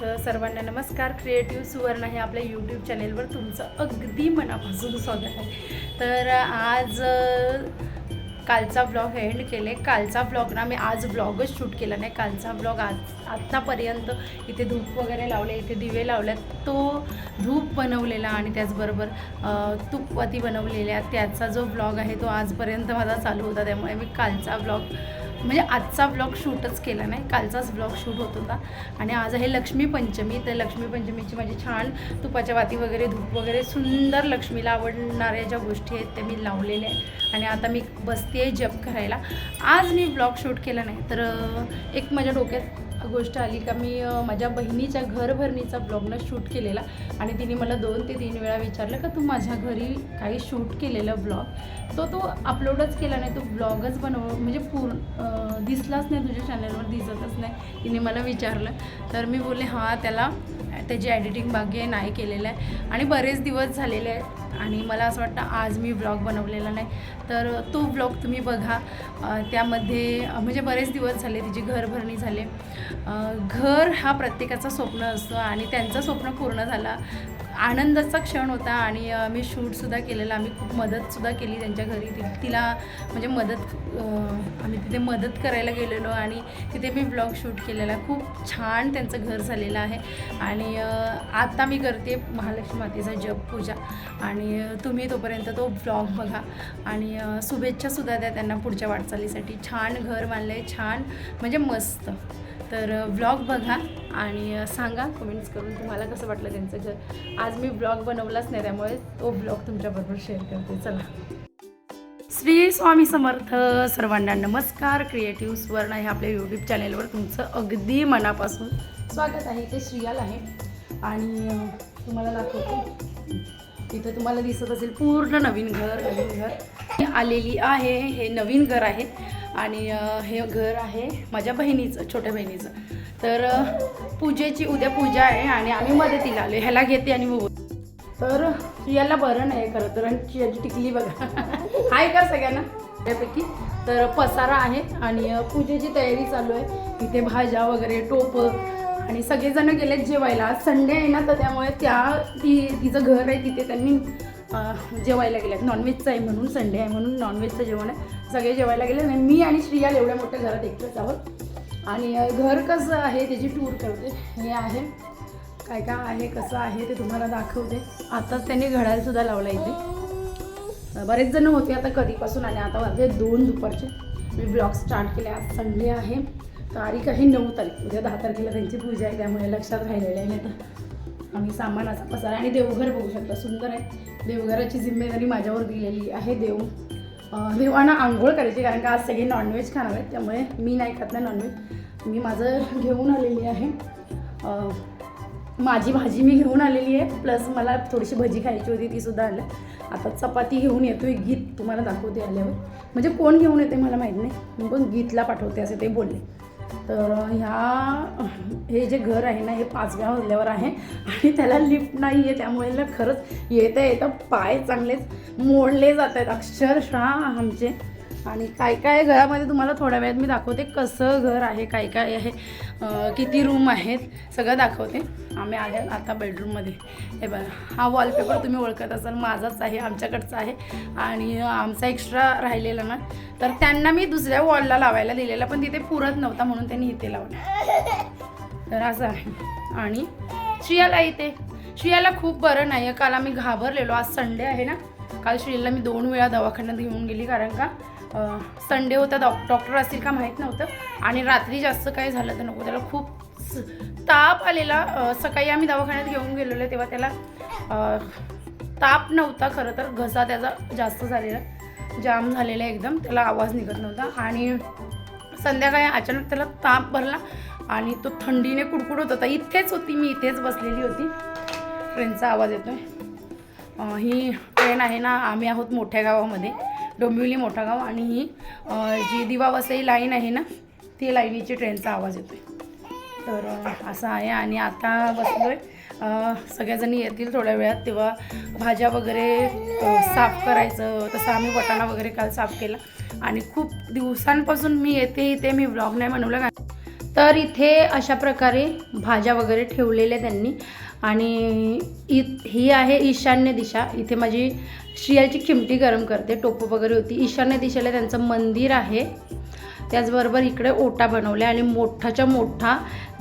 तर सर्वांना नमस्कार. क्रिएटिव्ह सुवर्ण हे आपल्या यूट्यूब चॅनेलवर तुमचं अगदी मनापासून स्वागत आहे. तर आज कालचा ब्लॉग एंड केले. कालचा ब्लॉग ना मी आज ब्लॉगच शूट केला नाही. कालचा ब्लॉग आज आत्तापर्यंत इथे धूप वगैरे लावले इथे दिवे लावल्यात तो धूप बनवलेला आणि त्याचबरोबर अ, तुपवती बनवलेल्या त्याचा जो ब्लॉग आहे तो आजपर्यंत माझा चालू होता. त्यामुळे मी कालचा ब्लॉग म्हणजे आजचा ब्लॉग शूटच केला नाही कालचाच ब्लॉग शूट होत होता. आणि आज आहे लक्ष्मीपंचमी तर लक्ष्मीपंचमीची माझी छान तुपाच्या वाती वगैरे धूप वगैरे सुंदर लक्ष्मीला आवडणाऱ्या ज्या गोष्टी आहेत त्या मी लावलेल्या आहेत. आणि आता मी बसते आहे जप करायला. आज मी ब्लॉग शूट केला नाही तर एक माझ्या डोक्यात गोष्ट आली का मी माझ्या बहिणीच्या घरभरणीचा ब्लॉगनं शूट केलेला आणि तिने मला दोन ते तीन वेळा विचारलं का तू माझ्या घरी काही शूट केलेलं ब्लॉग? तो तो अपलोडच केला नाही तो ब्लॉगच बनव म्हणजे पूर्ण दिसलाच नाही तुझ्या चॅनलवर दिसतच नाही तिने मला विचारलं. तर मी बोलले हां त्याला त्याची एडिटिंग बाकी आहे नाही केलेलं आहे. आणि बरेच दिवस झालेले आहेत आणि मला असं वाटतं आज मी ब्लॉग बनवलेला नाही. तर तो ब्लॉग तुम्ही बघा. त्यामध्ये म्हणजे बरेच दिवस झाले तिची घरभरणी झाले. घर हा प्रत्येकाचा स्वप्न असतं आणि त्यांचं स्वप्न पूर्ण झालं. आनंदाचा क्षण होता आणि मी शूटसुद्धा केलेला आम्ही खूप मदतसुद्धा केली त्यांच्या घरी. ति तिला म्हणजे मदत आम्ही तिथे मदत करायला गेलेलो आणि तिथे मी ब्लॉग शूट केलेला. खूप छान त्यांचं घर झालेलं आहे. आणि आत्ता मी करते महालक्ष्मी मातेचा जप पूजा. आणि तुम्ही तोपर्यंत तो ब्लॉग बघा. आणि शुभेच्छासुद्धा द्या त्यांना पुढच्या वाटचालीसाठी. छान घर बांधलं आहे छान म्हणजे मस्त. तर ब्लॉग बघा आणि सांगा कमेंट्स करून तुम्हाला कसं वाटलं त्यांचं घर. आज आज मी ब्लॉग बनवलाच नाही त्यामुळे तो ब्लॉग तुमच्याबरोबर शेअर करते. चला. श्री स्वामी समर्थ सर्वांना नमस्कार. क्रिएटिव्ह सुवर्ण हे आपल्या यूट्यूब चॅनेलवर तुमचं अगदी मनापासून स्वागत आहे. ते श्रियाल आहे. आणि तुम्हाला दाखवतो. इथं तुम्हाला दिसत असेल पूर्ण नवीन घर नवीन घर. आलेली आहे. हे नवीन घर आहे. आणि हे घर आहे माझ्या बहिणीचं छोट्या बहिणीचं. तर पूजेची उद्या पूजा आहे आणि आम्ही मदतीला आलो ह्याला घेते आणि बघू तर याला बरं नाही खरं तर आणि याची टिकली बघा. आहे का सगळ्यांना? त्यापैकी. तर पसारा आहे आणि पूजेची तयारी चालू आहे. इथे भाज्या वगैरे टोपं आणि सगळेजण गेलेत जेवायला. आज संडे आहे ना तर त्यामुळे त्या ती तिचं घर आहे तिथे त्यांनी जेवायला गेल्यात नॉनव्हेजचं आहे म्हणून संडे आहे म्हणून नॉनव्हेजचं जेवण आहे. सगळे जेवायला गेले आणि मी आणि श्रियाल एवढ्या मोठ्या घरात एकटंच आहोत. आणि घर कसं आहे त्याची टूर करते. हे आहे. काय काय आहे कसं आहे ते तुम्हाला दाखवते. आताच त्यांनी घड्याळसुद्धा लावला इथे. बरेच जण होते आता कधीपासून आले आता वाजले दोन दुपारचे. मी ब्लॉग स्टार्ट केले आज संडे आहे. तारीख आहे नऊ तारीख. उद्या दहा तारखेला त्यांची पूजा आहे त्यामुळे लक्षात राहिलेलं आहे. नाही तर आम्ही सामान असा पसारा आणि देवघर बघू शकता. सुंदर आहे. देवघराची जिम्मेदारी माझ्यावर दिलेली आहे. देव अं, आंघोळ करायची कारण का आज सगळे नॉनव्हेज खाणार आहेत त्यामुळे मी नाही खात ना नॉनव्हेज मी माझं घेऊन आलेली आहे. माझी भाजी मी घेऊन आलेली आहे प्लस मला थोडीशी भजी खायची होती ती सुद्धा आलं. आता चपाती घेऊन येतो आहे गीत तुम्हाला दाखवते आल्यावर. म्हणजे कोण घेऊन येते मला माहीत नाही मी पण गीतला पाठवते असे ते बोलले. तर ह्या हे जे घर आहे ना हे पाचव्या मजल्यावर आहे. आणि त्याला लिफ्ट नाही आहे त्यामुळे ना खरंच येता येता पाय चांगलेच मोडले जात आहेत अक्षरशः आमचे आणि काय काय घरामध्ये तुम्हाला थोड्या वेळात मी दाखवते कसं घर आहे काय काय आहे किती रूम आहेत सगळं दाखवते. आम्ही आले आता बेडरूममध्ये हे बघा हा वॉलपेपर तुम्ही ओळखत असाल माझाच आहे आमच्याकडचा आहे. आणि आमचा एक्स्ट्रा राहिलेला ना. तर त्यांना मी दुसऱ्या वॉलला लावायला दिलेला पण तिथे पुरत नव्हता म्हणून त्यांनी इथे लावला. तर असं आहे. आणि श्रियाला इथे. श्रियाला खूप बरं नाही आहे. काल आम्ही घाबरलेलो. आज संडे आहे ना. काल श्रियाला मी दोन वेळा दवाखान्यात घेऊन गेली कारण का? संडे होता डॉ डॉक्टर असतील का माहीत नव्हतं. आणि रात्री जास्त काय झालं तर नको त्याला खूप स- ताप आलेला. सकाळी आम्ही दवाखान्यात घेऊन गेलेलो तेव्हा त्याला ताप नव्हता खरं तर घसा त्याचा जास्त झालेला. जाम झालेला एकदम त्याला आवाज निघत नव्हता. आणि संध्याकाळी अचानक त्याला ताप भरला आणि तो थंडीने कुडकुड होत. होता इथेच होती मी इथेच बसलेली होती. ट्रेनचा आवाज येतोय. आहे ही ट्रेन आहे ना आम्ही आहोत मोठ्या गावामध्ये. डोंबिवली मोठा गाव आणि ही जी दिवा वसई लाईन आहे ना ती लाईनीची ट्रेनचा आवाज येतो आहे तर असं आहे आणि आता बसलो आहे सगळ्याजणी येतील थोड्या वेळात तेव्हा भाज्या वगैरे साफ करायचं. तसं आम्ही वटाणा वगैरे काल साफ केला. आणि खूप दिवसांपासून मी येते इथे मी ब्लॉग नाही बनवला. का तर इथे अशा प्रकारे भाज्या वगैरे ठेवलेल्या त्यांनी. आणि इ ही आहे ईशान्य दिशा. इथे माझी स्त्रियाची चिमटी गरम करते. टोपं वगैरे होती. ईशान्य दिशेला त्यांचं मंदिर आहे. त्याचबरोबर इकडे ओटा बनवला आणि मोठाच्या मोठा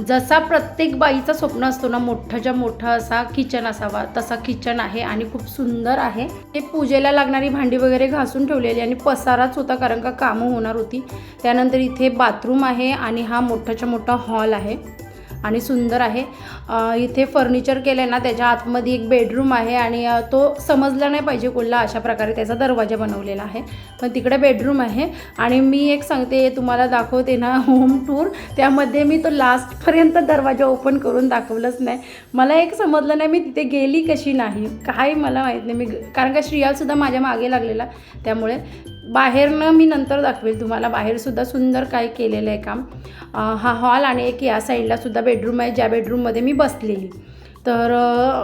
जसा प्रत्येक बाईचा स्वप्न असतो ना मोठाच्या मोठा असा किचन असावा तसा किचन आहे आणि खूप सुंदर आहे. ते पूजेला लागणारी भांडी वगैरे घासून ठेवलेली आणि पसाराच होता कारण का कामं होणार होती. त्यानंतर इथे बाथरूम आहे आणि हा मोठाच्या मोठा हॉल आहे. आणि सुंदर आहे. इथे फर्निचर केलं आहे ना त्याच्या आतमध्ये एक बेडरूम आहे आणि तो समजला नाही पाहिजे कुठला अशा प्रकारे त्याचा दरवाजा बनवलेला आहे. पण तिकडे बेडरूम आहे आणि मी एक सांगते तुम्हाला दाखवते ना होम टूर त्यामध्ये मी तो लास्टपर्यंत दरवाजा ओपन करून दाखवलंच नाही. मला एक समजलं नाही मी तिथे गेली कशी नाही? काय मला माहीत नाही. मी कारण का श्रियालसुद्धा माझ्या मागे लागलेला. त्यामुळे बाहेरनं मी नंतर दाखवेल तुम्हाला. बाहेरसुद्धा सुंदर काय केलेलं आहे काम. हा हॉल आणि एक या साईडलासुद्धा बेडरूम आहे. ज्या बेडरूममध्ये मी बसलेली तर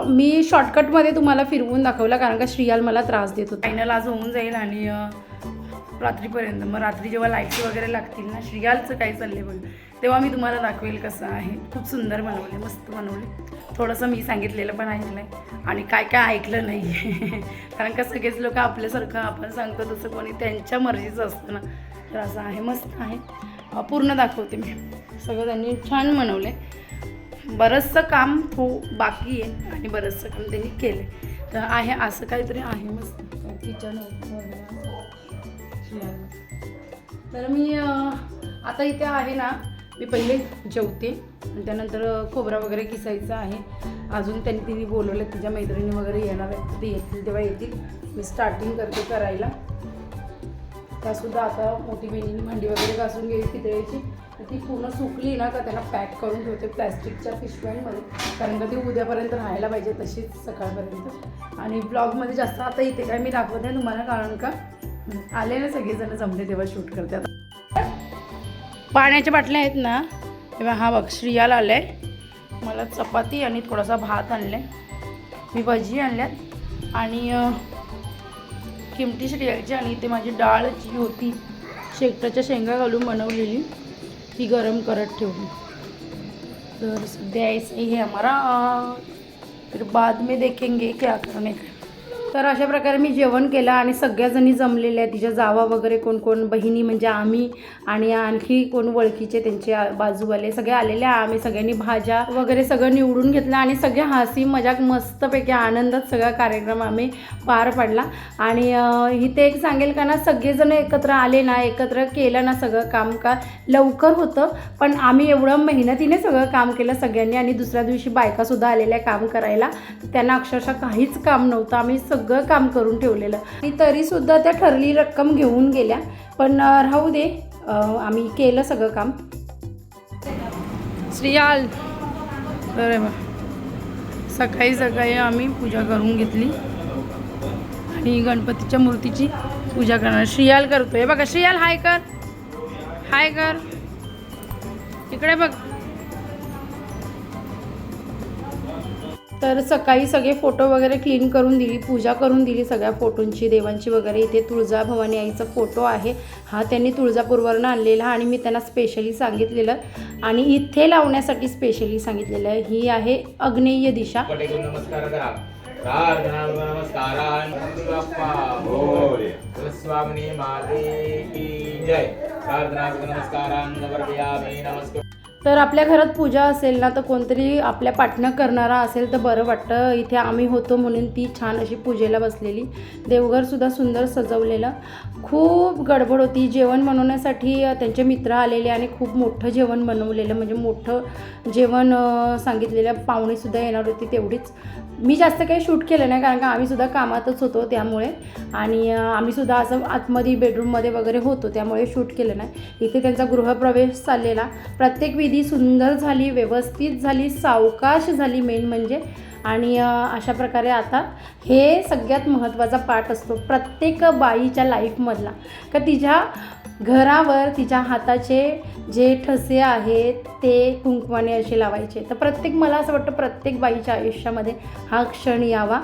मी शॉर्टकटमध्ये तुम्हाला फिरवून दाखवलं कारण का श्रियाल मला त्रास देत होता. फायनल आज होऊन जाईल आणि रात्रीपर्यंत. मग रात्री जेव्हा लाईट्स वगैरे लागतील ना श्रियालचं काय आहे बघ. तेव्हा मी तुम्हाला दाखवेल कसं आहे. खूप सुंदर बनवले मस्त बनवले. थोडंसं मी सांगितलेलं पण ऐकलं आहे आणि काय काय ऐकलं नाही कारण का सगळेच लोक आपल्यासारखं आपण सांगतो तसं कोणी त्यांच्या मर्जीचं असतं ना. तर असं आहे मस्त आहे. पूर्ण दाखवते मी. सगळं त्यांनी छान बनवलं आहे बरंचसं काम थो बाकी आहे आणि बरंचसं काम त्यांनी केले तर आहे असं काहीतरी आहे मस्त. किचन तर मी आता इथे आहे ना मी पहिले जेवते. आणि त्यानंतर खोबरा वगैरे किसायचा आहे. अजून त्यांनी तिने बोलवलं तिच्या मैत्रिणी वगैरे येणार आहेत. ते येतील तेव्हा येतील. मी स्टार्टिंग करते करायला. त्यासुद्धा आता मोठी बहिणीने भांडी वगैरे घासून गेली पितळेची तर ती पूर्ण सुकली ना का त्यांना पॅक करून ठेवते प्लॅस्टिकच्या पिशव्यांमध्ये कारण का ती उद्यापर्यंत राहायला पाहिजे तशीच सकाळपर्यंत. आणि ब्लॉगमध्ये जास्त आता इथे काय मी दाखवत नाही तुम्हाला कारण का आले ना सगळेजण जमले तेव्हा शूट करते आता पाण्याच्या बाटल्या आहेत ना तेव्हा हा बघ श्रियाला आलं आहे मला चपाती आणि थोडासा भात आणला आहे मी भजी आणल्यात. आणि किमती श्रियाची आणि ते माझी डाळ जी होती शेकटाच्या शेंगा घालून बनवलेली ती गरम करत ठेवली. तर सध्या हे ही है हमारा फिर बाद में देखेंगे क्या करने का. तर अशा प्रकारे मी जेवण केलं आणि सगळ्याजणी जमलेल्या तिच्या जावा वगैरे कोण कोण बहिणी म्हणजे आम्ही आणि आणखी कोण ओळखीचे त्यांचे बाजूवाले सगळे आलेले आहे. आम्ही सगळ्यांनी भाज्या वगैरे सगळं निवडून घेतलं आणि सगळे हसी मजाक मस्तपैकी आनंदात सगळा कार्यक्रम आम्ही पार पाडला. आणि इथे एक सांगेल का ना सगळेजण एकत्र आले ना एकत्र केलं ना सगळं काम का लवकर होतं. पण आम्ही एवढं मेहनतीने सगळं काम केलं सगळ्यांनी आणि दुसऱ्या दिवशी बायकासुद्धा आलेल्या काम करायला. त्यांना अक्षरशः काहीच काम नव्हतं. आम्ही सगळं काम करून ठेवलेलं. आणि तरीसुद्धा त्या ठरली रक्कम घेऊन गेल्या. पण राहू दे. आम्ही केलं सगळं काम. श्रियाल. बरं बा सकाळी सकाळी आम्ही पूजा करून घेतली. आणि गणपतीच्या मूर्तीची पूजा करणार. श्रियाल करतोय. बघा श्रियाल हाय कर. हाय कर. इकडे बघ. तर सकाळी सगळे फोटो वगैरे क्लीन करून दिली पूजा करून दिली सगळ्या फोटोंची देवांची वगैरे. इथे तुळजा भवानी आईचा फोटो आहे. हा त्यांनी तुळजापूरवरनं आणलेला आणि मी त्यांना स्पेशली सांगितलेलं. आणि इथे लावण्यासाठी स्पेशली सांगितलेलं आहे. ही आहे अग्नेय दिशा. नमस्कार. तर आपल्या घरात पूजा असेल ना तर कोणतरी आपल्या पाठणं करणारा असेल तर बरं वाटतं. इथे आम्ही होतो म्हणून ती छान अशी पूजेला बसलेली. देवघरसुद्धा सुंदर सजवलेलं. खूप गडबड होती. जेवण बनवण्यासाठी त्यांचे मित्र आलेले आणि खूप मोठं जेवण बनवलेलं. म्हणजे मोठं जेवण सांगितलेलं पाहुणेसुद्धा येणार होती तेवढीच. मी जास्त काही शूट केलं नाही कारण का आम्हीसुद्धा कामातच होतो त्यामुळे. आणि आम्हीसुद्धा असं आतमध्ये बेडरूममध्ये वगैरे होतो त्यामुळे शूट केलं नाही. इथे त्यांचा गृहप्रवेश चाललेला. प्रत्येक विधी सुंदर झाली व्यवस्थित झाली सावकाश झाली मेन म्हणजे. आणि अशा प्रकारे आता हे सगळ्यात महत्त्वाचा पाठ असतो प्रत्येक बाईच्या लाईफमधला का तिच्या घरावर तिच्या हाताचे जे ठसे आहेत ते कुंकवाने असे लावायचे. तर प्रत्येक मला असं वाटतं प्रत्येक बाईच्या आयुष्यामध्ये हा क्षण यावा.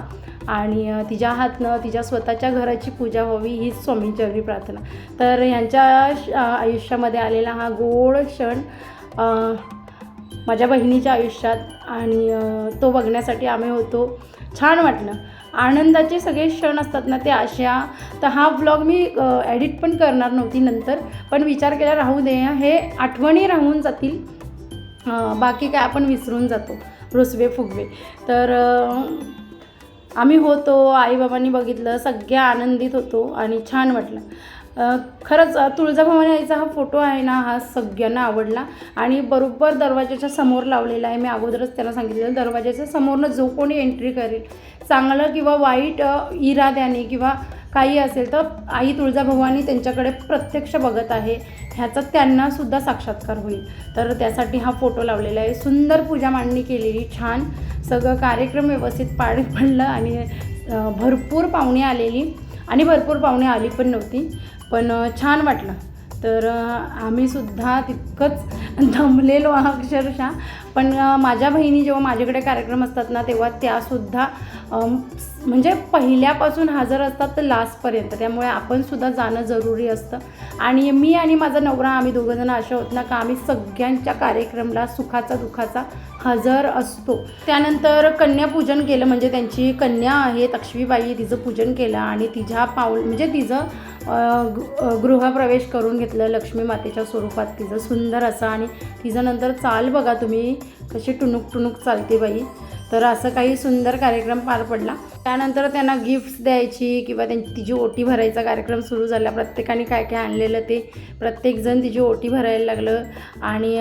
आणि तिच्या हातनं तिच्या स्वतःच्या घराची पूजा व्हावी हीच स्वामींचरणी प्रार्थना. तर ह्यांच्या श- आयुष्यामध्ये आलेला हा गोड क्षण माझ्या बहिणीच्या आयुष्यात आणि तो बघण्यासाठी आम्ही होतो. छान वाटलं. आनंदाचे सगळे क्षण असतात ना ते अशा. तर हा ब्लॉग मी एडिट पण करणार नव्हती नंतर. पण विचार केला राहू दे हे आठवणी राहून जातील. बाकी काय आपण विसरून जातो. रुसवे फुगवे. तर आम्ही होतो आईबाबांनी बघितलं सगळ्या आनंदित होतो आणि छान वाटलं. खरंच तुळजाभवानी आईचा हा फोटो आहे ना हा सगळ्यांना आवडला. आणि बरोबर दरवाजाच्या समोर लावलेला आहे. मी अगोदरच त्याला सांगितलेलं दरवाजाच्या समोरनं जो कोणी एंट्री करेल चांगलं किंवा वाईट इराद्याने किंवा काही असेल तर आई तुळजाभवानी त्यांच्याकडे प्रत्यक्ष बघत आहे. ह्याचा त्यांनासुद्धा साक्षात्कार होईल. तर त्यासाठी हा फोटो लावलेला आहे. सुंदर पूजा मांडणी केलेली छान. सगळं कार्यक्रम व्यवस्थित पार पडलं आणि भरपूर पाहुणे आलेली. आणि भरपूर पाहुणे आली पण नव्हती. पण छान वाटलं. तर आम्हीसुद्धा तितकंच दमलेलो अक्षरशः. पण माझ्या बहिणी जेव्हा माझ्याकडे कार्यक्रम असतात ना तेव्हा त्यासुद्धा म्हणजे पहिल्यापासून हजर असतात तर लास्टपर्यंत. त्यामुळे आपणसुद्धा जाणं जरुरी असतं. आणि मी आणि माझा नवरा आम्ही दोघंजणं अशा होत ना का आम्ही सगळ्यांच्या कार्यक्रमला सुखाचा दुखाचा हजर असतो. त्यानंतर कन्यापूजन केलं म्हणजे त्यांची कन्या आहे तक्ष्मीबाई तिचं पूजन केलं आणि तिच्या पाऊल म्हणजे तिचं गृहप्रवेश करून घेतलं लक्ष्मी मातेच्या स्वरूपात. तिचं सुंदर असं आणि तिचं नंतर चाल बघा तुम्ही कशी टुणूक टुणूक चालते बाई. तर असं काही सुंदर कार्यक्रम पार पडला. त्यानंतर त्यांना गिफ्ट्स द्यायची किंवा त्यांची तिची ओटी भरायचा कार्यक्रम सुरू झाला. प्रत्येकाने काय काय आणलेलं ते प्रत्येकजण तिची ओटी भरायला लागलं. आणि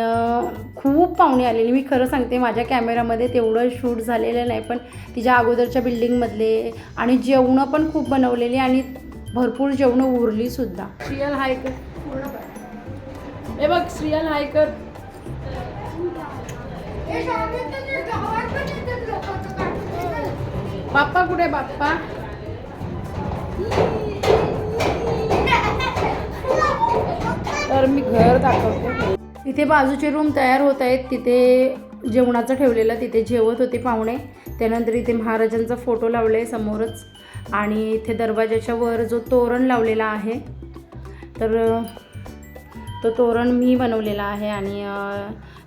खूप पाहुणे आलेली. मी खरं सांगते माझ्या कॅमेरामध्ये तेवढं शूट झालेलं नाही पण तिच्या अगोदरच्या बिल्डिंगमधले आणि जेवणं पण खूप बनवलेली आणि भरपूर जेवणं उरलीसुद्धा श्रियल हायकर. पूर्ण. हे बघ श्रियल हायकर. बाप्पा कुठे बाप्पा? तर मी घर दाखवते. इथे बाजूचे रूम तयार होत आहेत. तिथे जेवणाचं ठेवलेलं तिथे जेवत होते पाहुणे. त्यानंतर इथे महाराजांचा फोटो लावला आहे समोरच. आणि इथे दरवाजाच्या वर जो तोरण लावलेला आहे तर तो तोरण मी बनवलेला आहे. आणि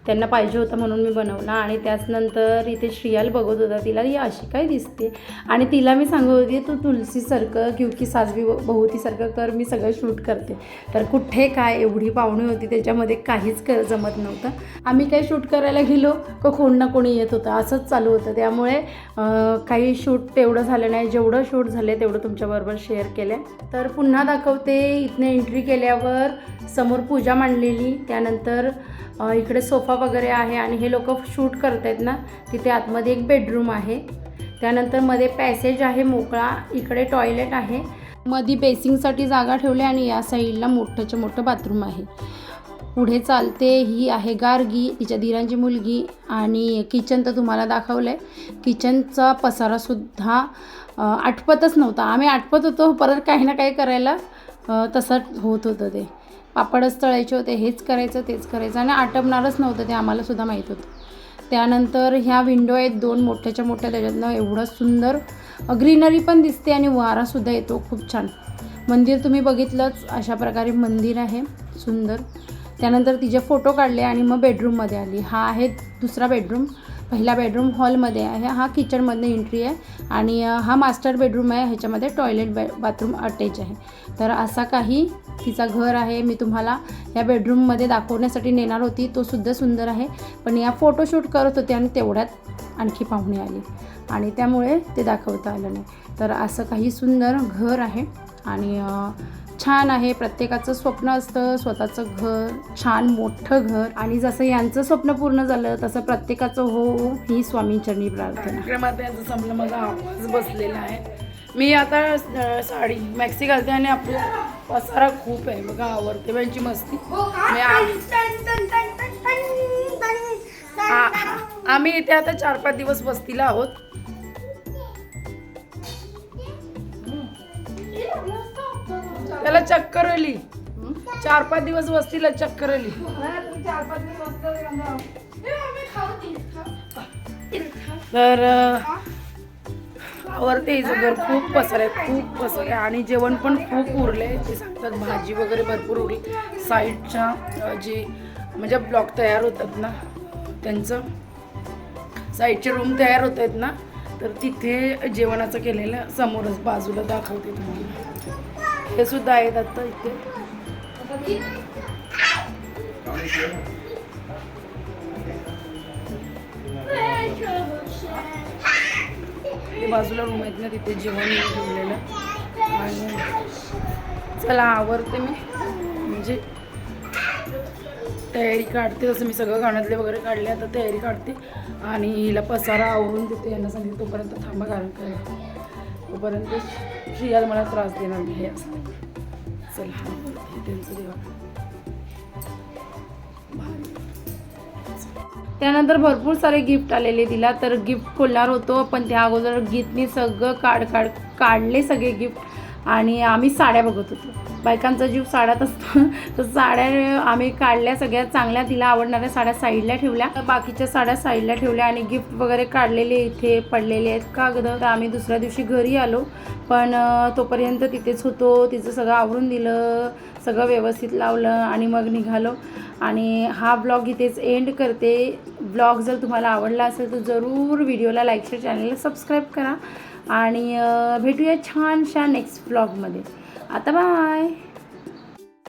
त्यांना पाहिजे होतं म्हणून मी बनवला. आणि त्याचनंतर इथे श्रियाल बघत होता तिला ही अशी काय दिसते? आणि तिला मी सांगत होती तू तुलसीसारखं की साजवी बहुतीसारखं कर मी सगळं शूट करते. तर कुठे काय एवढी पाहुणी होती त्याच्यामध्ये काहीच कर जमत नव्हतं. आम्ही काही शूट करायला गेलो का कोण ना कोणी येत होतं असंच चालू होतं. त्यामुळे काही शूट तेवढं झालं नाही. जेवढं शूट झालं तेवढं तुमच्याबरोबर शेअर केलं तर पुन्हा दाखवते इथनं एंट्री केल्यावर समोर पूजा मांडलेली. त्यानंतर इकडे सोफा वगैरे आहे आणि हे लोक शूट करत आहेत ना तिथे आतमध्ये एक बेडरूम आहे. त्यानंतरमध्ये पॅसेज आहे मोकळा इकडे टॉयलेट आहे. मध्ये बेसिंगसाठी जागा ठेवली आणि या साईडला मोठंच्या मोठं बाथरूम आहे. पुढे चालते ही आहे गार्गी तिच्या धीरांची मुलगी आणि किचन तर तुम्हाला दाखवलं आहे किचनचा पसारासुद्धा आटपतच नव्हता. आम्ही आटपत होतो परत काही ना काही करायला तसं होत होतं ते. पापडच तळायचे होते हेच करायचं तेच करायचं आणि आटपणारच नव्हतं ते आम्हाला सुद्धा माहीत होतं. त्यानंतर ह्या विंडो आहेत दोन मोठ्याच्या मोठ्या त्याच्यातनं एवढं सुंदर ग्रीनरी पण दिसते आणि वारासुद्धा येतो खूप छान. मंदिर तुम्ही बघितलंच अशा प्रकारे मंदिर आहे सुंदर. त्यानंतर तिचे फोटो काढले आणि मग बेडरूममध्ये आली. हा आहे दुसरा बेडरूम पहिला बेडरूम हॉलमध्ये आहे. हा किचनमधनं एंट्री आहे. आणि हा मास्टर बेडरूम आहे. ह्याच्यामध्ये टॉयलेट बे बाथरूम अटॅच आहे. तर असा काही तिचा घर आहे. मी तुम्हाला या बेडरूममध्ये दाखवण्यासाठी नेणार होती. तो सुद्धा सुंदर आहे. पण या फोटोशूट करत होते आणि तेवढ्यात आणखी पाहुणे आली. आणि त्यामुळे ते दाखवता आलं नाही. तर असं काही सुंदर घर आहे. आणि छान आहे प्रत्येकाचं स्वप्न असतं स्वतःचं घर छान मोठं घर. आणि जसं यांचं स्वप्न पूर्ण झालं तसं प्रत्येकाचं हो ही स्वामींचरणी प्रार्थना. संपलं माझा आवाज बसलेला आहे. मी आता साडी मॅक्सी घालते आणि आपला पसारा खूप आहे. बघा आवडते त्यांची मस्ती. आम्ही इथे आता चार पाच दिवस वस्तीला आहोत. त्याला चक्कर आली. चार पाच दिवस वस्तीला चक्कर आली. तर आवडते हिचं घर. खूप पसर आहे खूप पसर आहे आणि जेवण पण खूप उरले. ते सांगतात भाजी वगैरे भरपूर उरली. साईडच्या जी जे म्हणजे ब्लॉक तयार होतात ना त्यांचं. साईडचे रूम तयार होत आहेत ना तर तिथे जेवणाचं केलेलं समोरच बाजूला दाखवते तुम्हाला. हे सुद्धा आहेत आता इथे. बाजूला रूम आहेत ना तिथे जेवण ठेवलेलं. आणि चला आवरते मी. म्हणजे तयारी काढते जसं मी सगळं गाण्यातले वगैरे काढले आता तयारी काढते. आणि हिला पसारा आवरून देते यांना सांगितलं तोपर्यंत थांबा कारण काय तोपर्यंत श्रियाला मला त्रास देणार नाही हे असं चला हे त्यांचं देवा त्यानंतर भरपूर सारे गिफ्ट आलेले तिला तर गिफ्ट खोलणार होतो पण त्या अगोदर गीतने सगळं काढ काढ काढले सगळे गिफ्ट आणि आम्ही साड्या बघत होतो. बायकांचा जीव साड्यात असतो. तर साड्या आम्ही काढल्या सगळ्यात चांगल्या तिला आवडणाऱ्या साड्या साईडला ठेवल्या. बाकीच्या साड्या साईडला ठेवल्या आणि गिफ्ट वगैरे काढलेले इथे पडलेले आहेत कागद तर आम्ही दुसऱ्या दिवशी घरी आलो. पण तोपर्यंत तिथेच होतो. तिचं सगळं आवरून दिलं सगळं व्यवस्थित लावलं आणि मग निघालो. आणि हा ब्लॉग इथेच एंड करते. ब्लॉग जर तुम्हाला आवडला असेल तर जरूर व्हिडिओला लाईक शेअर चॅनलला सबस्क्राईब करा. आणि भेटूया छानशा नेक्स्ट ब्लॉगमध्ये आता बाय